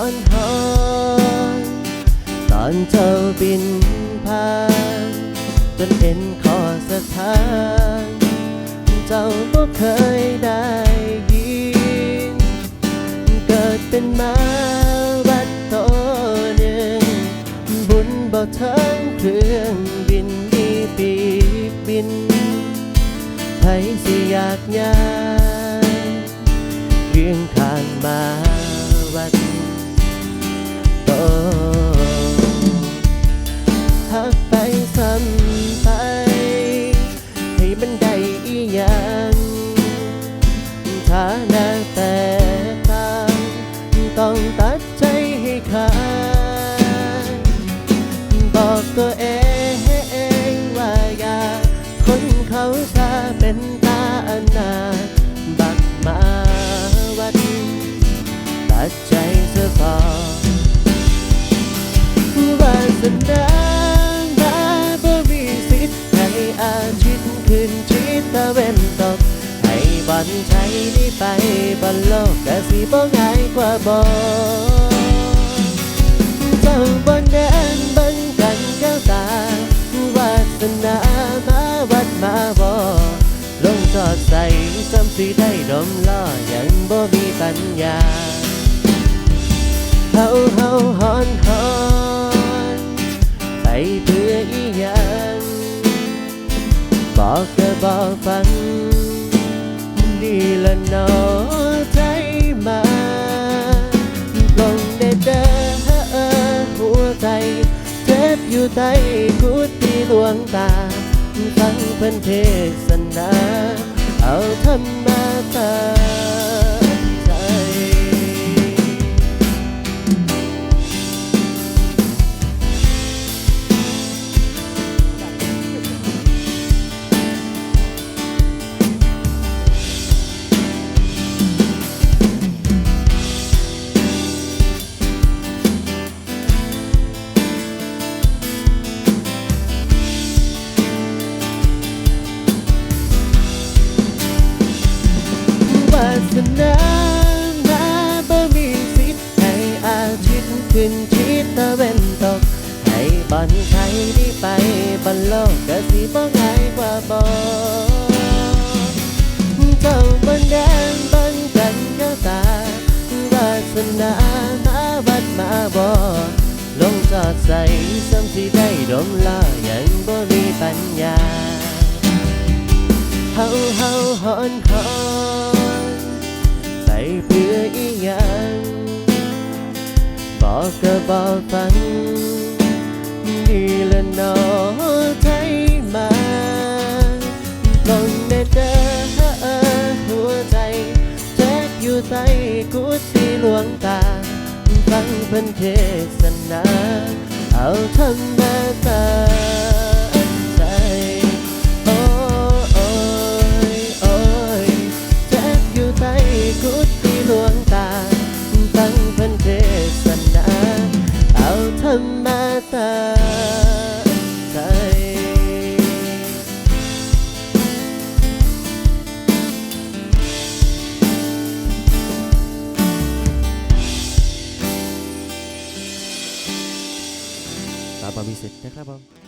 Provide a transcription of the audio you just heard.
อนหอนตอนเจ้าบินผ่านจนเห็นขอสถาน เจ้าก็เคยได้ยิน เกิดเป็นมาวัดโตหนึ่ง บุญบ่เทิงเครื่องบินมีปีกบินใครสิอยากยายเพียงข้างมา ตัวเองว่าอย่าคนเขาชาเป็นตาอนาบักมาวัดตัดใจเสียก่อนวาสนามาบ่มีสิทธิ์ให้อาทิตย์ขึ้นชิดตะเวนตกให้บอลใช้นี่ไปบอลโลกแต่สิบ่ง่ายกว่าบอเซ้ำสิได้ดมล้อยังบ่มีปัญญาเฮาเฮาฮอนฮอนไปเพื่ออีหยังบอกก็บอกฟังนี่ละนอใจมาลงได้เด้อหัวใจเจ็บอยู่ใต้กุฏิหลวงตาฟังเพิ่นเทศนา เอาธรรมะตา สนามาบ่มีสิทธิ์ให้อาทิตย์ขึ้นชิดตะเวนตก ให้บอลไทยได้ไปบอลโลกก็สิบ่ง่ายกว่าบอเจ้าบนแดนบังกันเก้าตาวาสนามาวัดมาบอลงจอดใส่ซ้ำสิได้ดมลายังบ่มีปัญญาเฮาเฮาฮอนฮอน อยู่ใส่กุฏิหลวงตา ฟังเพิ่นเทศนา เอาธรรมะตา ตามบามีเสร็จนะครับผม